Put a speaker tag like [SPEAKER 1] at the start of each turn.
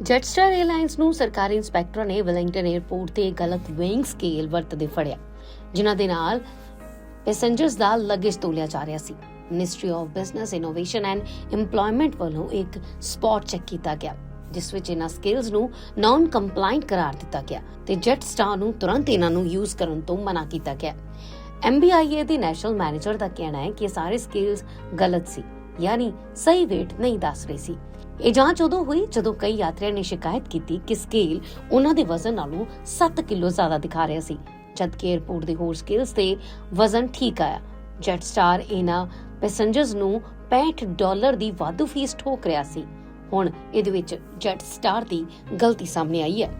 [SPEAKER 1] ਜੈਟਸਟਾਰ airlines ਨੂੰ ਸਰਕਾਰੀ inspector ਨੇ ਵੈਲਿੰਗਟਨ 에ਅਰਪੋਰਟ ਤੇ ਗਲਤ ਵੇਇੰਗ ਸਕੇਲ ਵਰਤਦੇ ਫੜਿਆ, ਜਿਨ੍ਹਾਂ ਦੇ ਨਾਲ ਪੈਸੇਂਜਰਸ ਦਾ ਲਗੇਜ ਤੋਲਿਆ ਜਾ ਰਿਹਾ ਸੀ। Ministry of business innovation and employment ਵੱਲੋਂ ਇੱਕ ਸਪੌਟ ਚੈੱਕ ਕੀਤਾ ਗਿਆ, ਜਿਸ ਵਿੱਚ ਇਹਨਾਂ ਸਕੇਲਸ ਨੂੰ ਨਾਨ ਕੰਪਲਾਈਂਟ ਕਰਾਰ ਦਿੱਤਾ ਗਿਆ ਤੇ ਜੈਟ ਸਟਾਰ ਨੂੰ ਤੁਰੰਤ ਇਹਨਾਂ ਨੂੰ ਯੂਜ਼ ਕਰਨ ਤੋਂ ਮਨਾ ਕੀਤਾ ਗਿਆ। MBIA ਦੇ ਨੈਸ਼ਨਲ ਮੈਨੇਜਰ ਦਾ ਕਹਿਣਾ ਹੈ ਕਿ ਸਾਰੇ ਸਕੇਲਸ ਗਲਤ ਸੀ। ਯਾਨੀ ਸਹੀ weight ਨਹੀਂ ਦੱਸ ਰਹੇ ਸੀ। ਇਹ ਜਾਂਚ ਉਦੋਂ ਹੋਈ ਜਦੋਂ ਕਈ ਯਾਤਰੀਆਂ ਨੇ ਸ਼ਿਕਾਇਤ ਕੀਤੀ ਕਿ ਸਕੇਲ ਉਹਨਾਂ ਦੇ ਵਜ਼ਨ ਨਾਲੋਂ 7 ਕਿਲੋ ਜ਼ਿਆਦਾ ਦਿਖਾ ਰਿਹਾ ਸੀ, ਜਦਕਿ 에ਅਰਪੋਰਟ ਦੇ ਹੋਰ ਸਕੇਲਸ ਤੇ ਵਜ਼ਨ ਠੀਕ ਆਇਆ। ਜੈਟ ਸਟਾਰ ਇਹਨਾਂ ਪੈਸੇਂਜਰਸ ਨੂੰ 65 ਡਾਲਰ ਦੀ ਵਾਧੂ ਫੀਸ ਠੋਕ ਰਿਹਾ ਸੀ। ਹੁਣ ਇਹਦੇ ਵਿੱਚ ਜੈਟ ਸਟਾਰ ਦੀ ਗਲਤੀ ਸਾਹਮਣੇ ਆਈ ਹੈ।